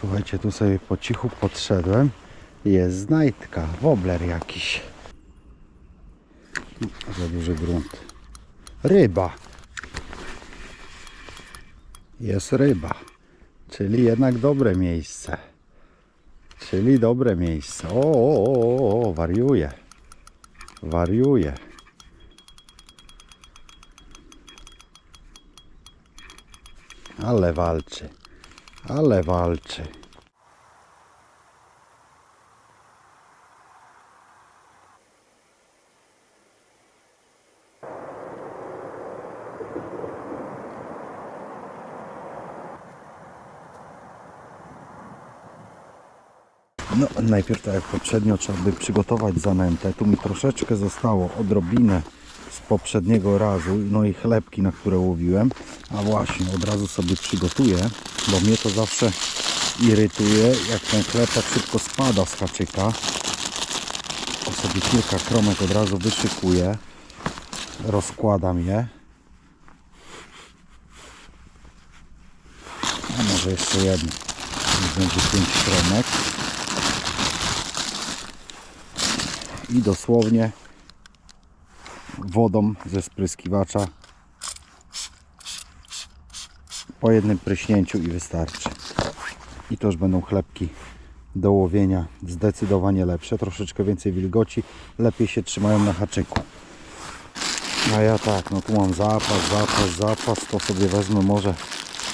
Słuchajcie, tu sobie po cichu podszedłem. Jest znajdka, wobler jakiś. No, Za duży grunt. Ryba. Jest ryba. Czyli jednak dobre miejsce. Czyli dobre miejsce. O, o, o, o, wariuje. Wariuje. Ale walczy. Ale walczy. No, najpierw tak jak poprzednio trzeba by przygotować zanętę. Tu mi troszeczkę zostało odrobinę z poprzedniego razu, no i chlebki, na które łowiłem. A właśnie, od razu sobie przygotuję, bo mnie to zawsze irytuje, jak ten chleb tak szybko spada z haczyka. To sobie kilka kromek od razu wyszykuję, rozkładam je. A może jeszcze jedno. Będzie pięć kromek. i dosłownie wodą ze spryskiwacza po jednym pryśnięciu i wystarczy. I to już będą chlebki do łowienia zdecydowanie lepsze, troszeczkę więcej wilgoci, lepiej się trzymają na haczyku. A ja tak, no tu mam zapas, zapas, zapas, to sobie wezmę może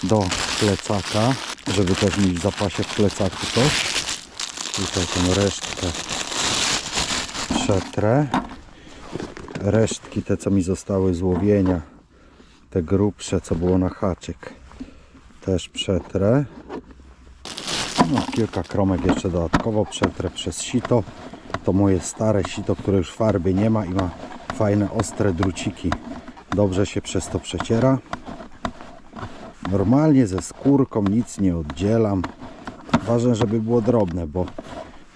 do plecaka, żeby też mieć w zapasie w plecaku coś. Tutaj tą resztkę przetrę. Resztki, te co mi zostały z łowienia, te grubsze co było na haczyk, też przetrę. No, kilka kromek jeszcze dodatkowo przetrę przez sito. To moje stare sito, które już farby nie ma i ma fajne ostre druciki. Dobrze się przez to przeciera. Normalnie ze skórką nic nie oddzielam. Ważne, żeby było drobne, bo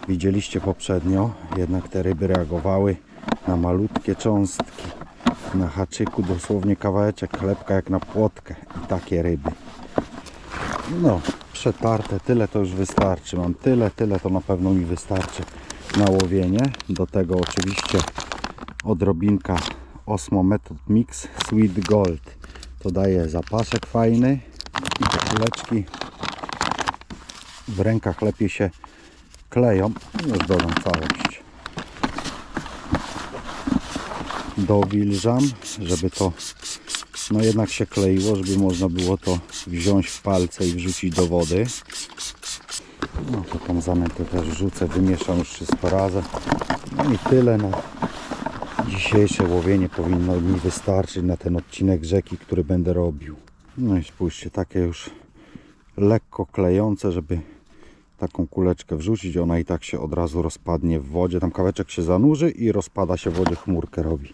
widzieliście poprzednio, jednak te ryby reagowały na malutkie cząstki. Na haczyku dosłownie kawałeczek chlebka jak na płotkę i takie ryby. No, przetarte, tyle to już wystarczy. Mam tyle, tyle to na pewno mi wystarczy na łowienie. Do tego oczywiście odrobinka Osmo Method Mix Sweet Gold. To daje zapaszek fajny i te kuleczki w rękach lepiej się kleją. Już dodam całość. Dowilżam, żeby to no jednak się kleiło, żeby można było to wziąć w palce i wrzucić do wody. No to tą zanętę też wrzucę, wymieszam już wszystko razem. No i tyle na dzisiejsze łowienie powinno mi wystarczyć na ten odcinek rzeki, który będę robił. No i spójrzcie, takie już lekko klejące, żeby taką kuleczkę wrzucić, ona i tak się od razu rozpadnie w wodzie. Tam kaweczek się zanurzy i rozpada się w wodzie, chmurkę robi.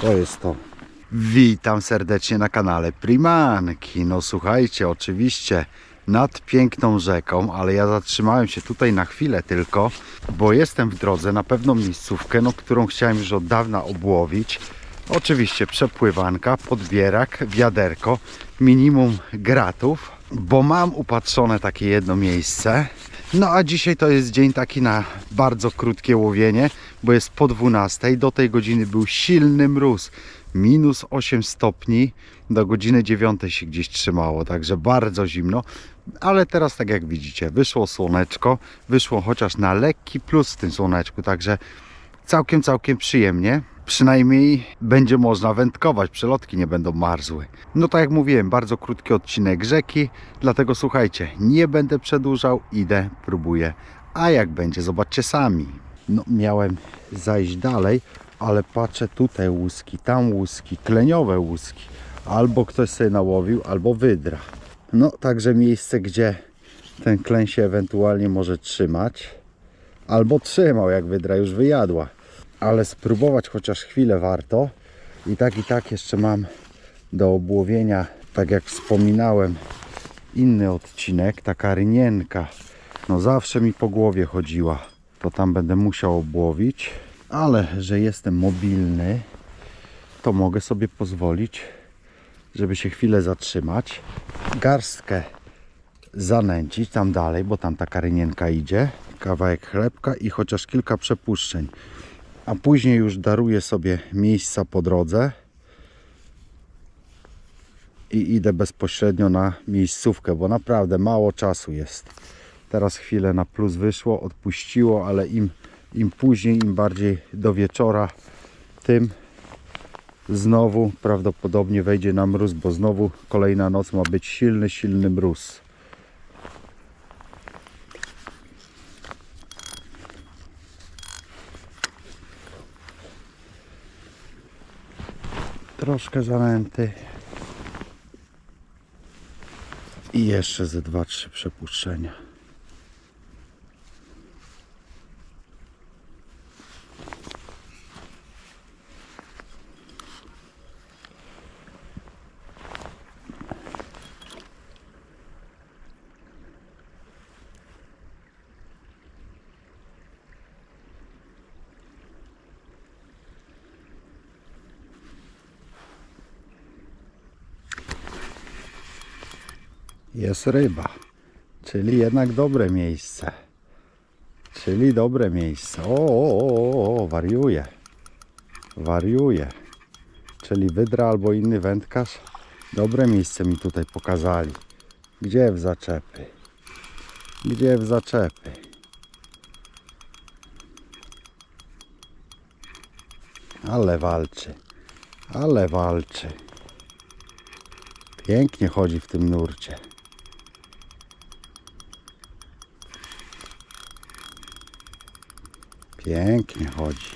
To jest to. Witam serdecznie na kanale Primanki. No słuchajcie, oczywiście nad piękną rzeką, ale ja zatrzymałem się tutaj na chwilę tylko, bo jestem w drodze na pewną miejscówkę, no, którą chciałem już od dawna obłowić. Oczywiście przepływanka, podbierak, wiaderko, minimum gratów, bo mam upatrzone takie jedno miejsce. No a dzisiaj to jest dzień taki na bardzo krótkie łowienie, bo jest po 12. Do tej godziny był silny mróz. Minus 8 stopni, do godziny 9 się gdzieś trzymało, także bardzo zimno. Ale teraz tak jak widzicie, wyszło słoneczko, wyszło chociaż na lekki plus w tym słoneczku, także całkiem, całkiem przyjemnie. Przynajmniej będzie można wędkować, przelotki nie będą marzły. No tak jak mówiłem, bardzo krótki odcinek rzeki, dlatego słuchajcie, nie będę przedłużał, idę, próbuję. A jak będzie, zobaczcie sami. No miałem zajść dalej, ale patrzę tutaj łuski, tam łuski, tleniowe łuski. Albo ktoś sobie nałowił, albo wydra. No także miejsce, gdzie ten kleń się ewentualnie może trzymać. Albo trzymał, jak wydra już wyjadła ale spróbować chociaż chwilę warto. I tak i tak jeszcze mam do obłowienia, tak jak wspominałem, inny odcinek, taka rynienka. No zawsze mi po głowie chodziła. To tam będę musiał obłowić, ale że jestem mobilny, to mogę sobie pozwolić, żeby się chwilę zatrzymać. Garstkę zanęcić tam dalej, bo tam taka rynienka idzie. Kawałek chlebka i chociaż kilka przepuszczeń. A później już daruję sobie miejsca po drodze i idę bezpośrednio na miejscówkę, bo naprawdę mało czasu jest. Teraz chwilę na plus wyszło, odpuściło, ale im, im później, im bardziej do wieczora, tym znowu prawdopodobnie wejdzie na mróz, bo znowu kolejna noc ma być silny, silny mróz. Troszkę zanęty. I jeszcze ze dwa, trzy przepuszczenia. Jest ryba, czyli jednak dobre miejsce. Czyli dobre miejsce. O, o, o, o, wariuje. Wariuje. Czyli wydra albo inny wędkarz. Dobre miejsce mi tutaj pokazali. Gdzie w zaczepy? Gdzie w zaczepy? Ale walczy. Ale walczy. Pięknie chodzi w tym nurcie. Pięknie chodzi.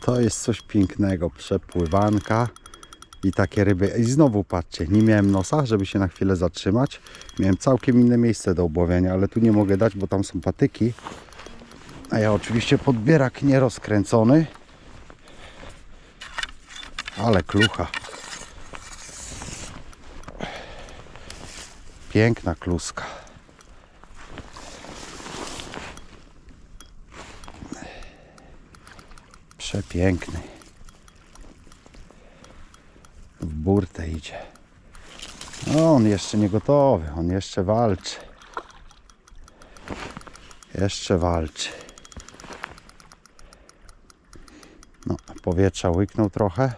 To jest coś pięknego. Przepływanka i takie ryby. I znowu patrzcie, nie miałem nosa, żeby się na chwilę zatrzymać. Miałem całkiem inne miejsce do obłowienia, ale tu nie mogę dać, bo tam są patyki. A ja oczywiście podbierak nie rozkręcony. Ale klucha. Piękna kluska. Przepiękny. W burtę idzie. No, on jeszcze nie gotowy, on jeszcze walczy. Jeszcze walczy. No, powietrza łyknął trochę.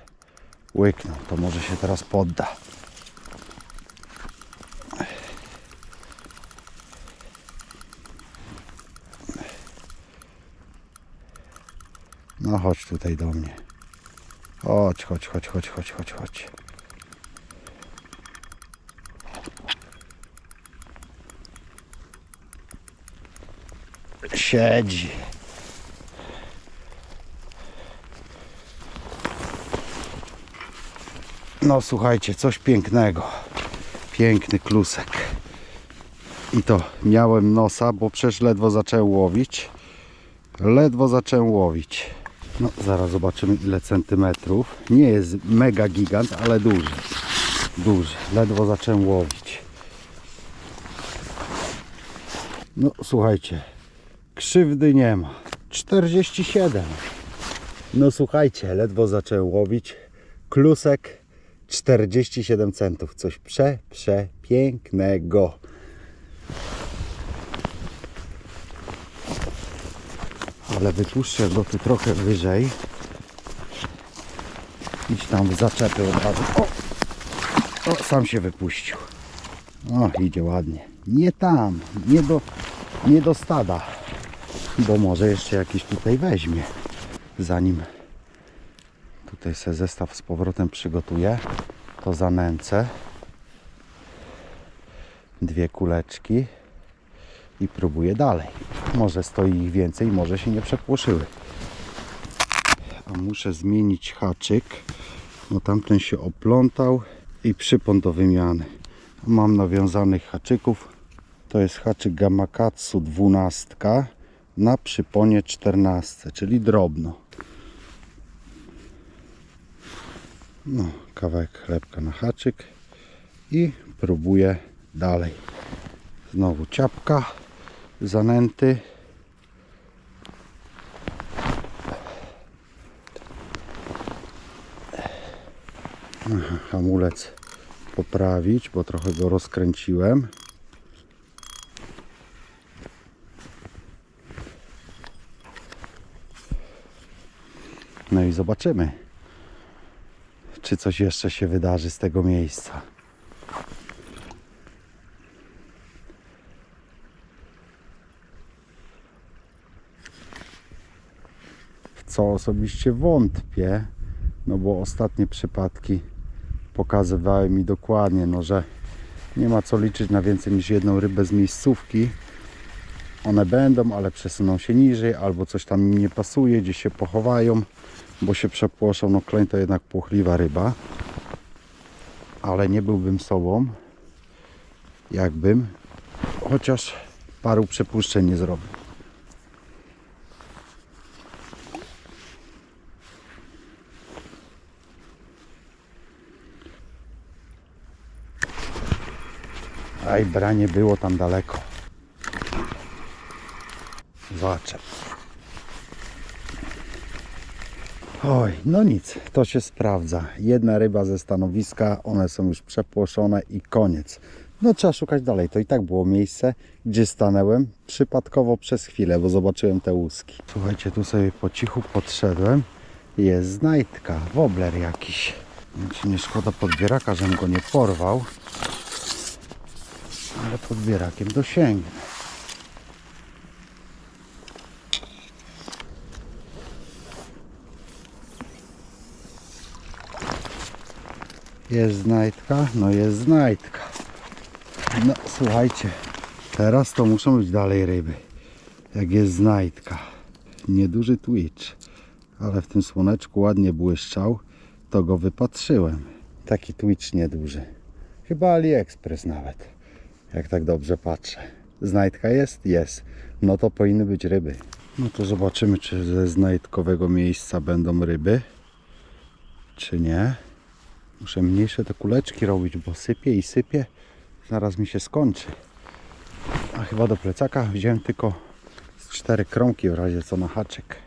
Łyknął, to może się teraz podda. No chodź tutaj do mnie. Chodź, chodź, chodź, chodź, chodź, chodź, chodź. Siedzi. No słuchajcie, coś pięknego. Piękny klusek. I to miałem nosa, bo przecież ledwo zacząłem łowić. Ledwo zacząłem łowić. No zaraz zobaczymy ile centymetrów. Nie jest mega gigant, ale duży. Duży. Ledwo zacząłem łowić. No słuchajcie, krzywdy nie ma. 47. No słuchajcie, ledwo zacząłem łowić. Klusek 47 centów. Coś prze, przepięknego. Ale wypuszczę go tu trochę wyżej. Idź tam w zaczepy od razu. O! o, sam się wypuścił. O, idzie ładnie. Nie tam, nie do, nie do stada. Bo może jeszcze jakiś tutaj weźmie. Zanim tutaj se zestaw z powrotem przygotuję, to zanęcę dwie kuleczki i próbuję dalej. Może stoi ich więcej, może się nie przepłoszyły. A muszę zmienić haczyk, bo tamten się oplątał i przypon do wymiany. Mam nawiązanych haczyków. To jest haczyk Gamakatsu 12 na przyponie 14, czyli drobno. No, kawałek chlebka na haczyk i próbuję dalej. Znowu ciapka, zanęty. Hamulec poprawić, bo trochę go rozkręciłem. No i zobaczymy, czy coś jeszcze się wydarzy z tego miejsca. Co osobiście wątpię, no bo ostatnie przypadki pokazywały mi dokładnie, no że nie ma co liczyć na więcej niż jedną rybę z miejscówki. One będą, ale przesuną się niżej, albo coś tam im nie pasuje, gdzieś się pochowają, bo się przepłoszą. No kleń to jednak płochliwa ryba, ale nie byłbym sobą, jakbym chociaż paru przepuszczeń nie zrobił. Aj, branie było tam daleko. Zaczep. Oj, no nic, to się sprawdza. Jedna ryba ze stanowiska, one są już przepłoszone i koniec. No trzeba szukać dalej. To i tak było miejsce, gdzie stanęłem przypadkowo przez chwilę, bo zobaczyłem te łuski. Słuchajcie, tu sobie po cichu podszedłem. Jest znajdka, wobler jakiś. Nie szkoda podbieraka, żebym go nie porwał ale podbierakiem dosięgnę. Jest znajdka? No jest znajdka. No słuchajcie, teraz to muszą być dalej ryby. Jak jest znajdka. Nieduży twitch, ale w tym słoneczku ładnie błyszczał, to go wypatrzyłem. Taki twitch nieduży. Chyba AliExpress nawet jak tak dobrze patrzę. Znajdka jest? Jest. No to powinny być ryby. No to zobaczymy, czy ze znajdkowego miejsca będą ryby, czy nie. Muszę mniejsze te kuleczki robić, bo sypie i sypie. Zaraz mi się skończy. A chyba do plecaka wziąłem tylko z cztery kromki w razie co na haczyk.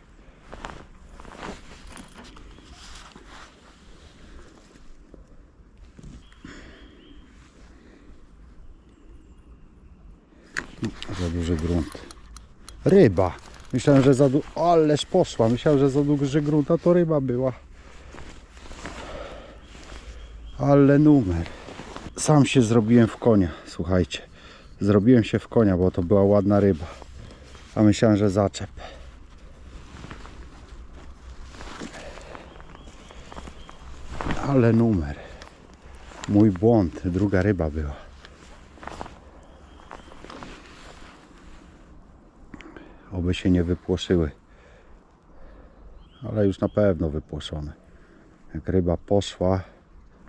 Za duży grunt. Ryba. Myślałem, że za du... Ależ poszła. Myślałem, że za duży grunt, a to ryba była. Ale numer. Sam się zrobiłem w konia. Słuchajcie. Zrobiłem się w konia, bo to była ładna ryba. A myślałem, że zaczep. Ale numer. Mój błąd. Druga ryba była. Oby się nie wypłoszyły. Ale już na pewno wypłoszone. Jak ryba poszła,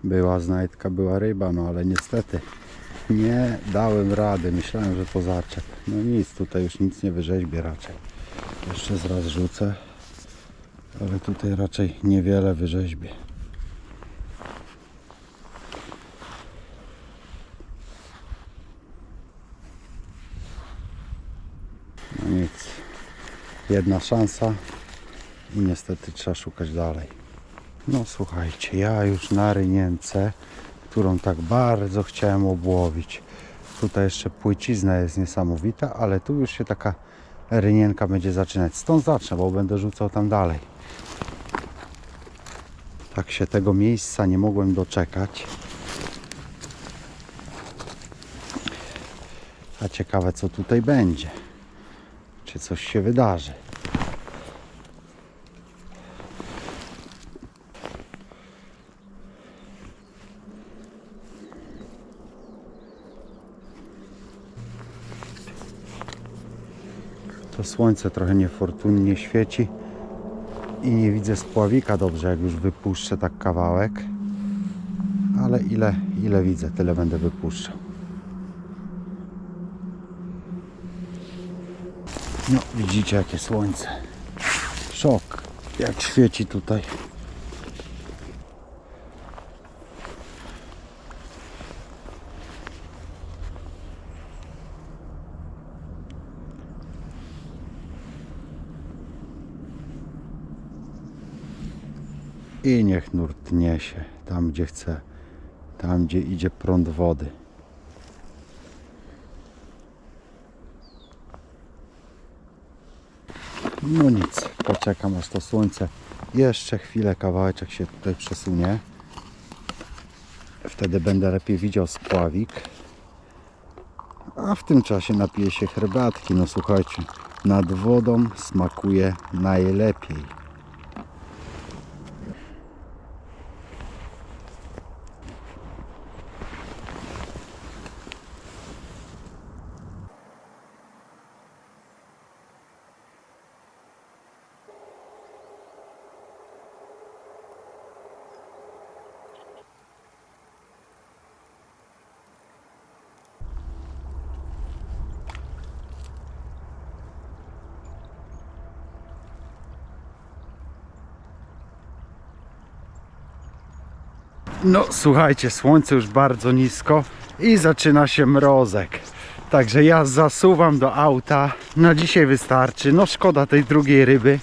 była znajdka, była ryba, no ale niestety nie dałem rady. Myślałem, że to zaczep. No nic, tutaj już nic nie wyrzeźbię raczej. Jeszcze zraz rzucę, ale tutaj raczej niewiele wyrzeźbię. No nic. Jedna szansa i niestety trzeba szukać dalej. No słuchajcie, ja już na rynience, którą tak bardzo chciałem obłowić. Tutaj jeszcze płycizna jest niesamowita, ale tu już się taka rynienka będzie zaczynać. Stąd zacznę, bo będę rzucał tam dalej. Tak się tego miejsca nie mogłem doczekać. A ciekawe co tutaj będzie czy coś się wydarzy. To słońce trochę niefortunnie świeci i nie widzę spławika dobrze, jak już wypuszczę tak kawałek. Ale ile, ile widzę, tyle będę wypuszczał. No, widzicie jakie słońce. Szok, jak świeci tutaj. I niech nurt niesie tam gdzie chce, tam gdzie idzie prąd wody. No nic, poczekam aż to słońce jeszcze chwilę kawałeczek się tutaj przesunie. Wtedy będę lepiej widział spławik. A w tym czasie napiję się herbatki. No słuchajcie, nad wodą smakuje najlepiej. No słuchajcie, słońce już bardzo nisko i zaczyna się mrozek. Także ja zasuwam do auta. Na dzisiaj wystarczy. No szkoda tej drugiej ryby.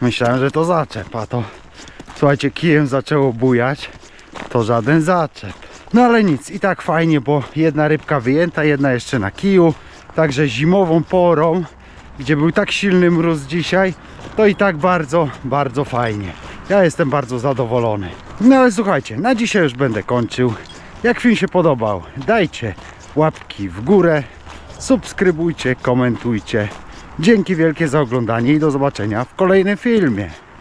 Myślałem, że to zaczep, a to słuchajcie, kijem zaczęło bujać. To żaden zaczep. No ale nic, i tak fajnie, bo jedna rybka wyjęta, jedna jeszcze na kiju. Także zimową porą, gdzie był tak silny mróz dzisiaj, to i tak bardzo, bardzo fajnie. Ja jestem bardzo zadowolony. No ale słuchajcie, na dzisiaj już będę kończył. Jak film się podobał, dajcie łapki w górę, subskrybujcie, komentujcie. Dzięki wielkie za oglądanie i do zobaczenia w kolejnym filmie.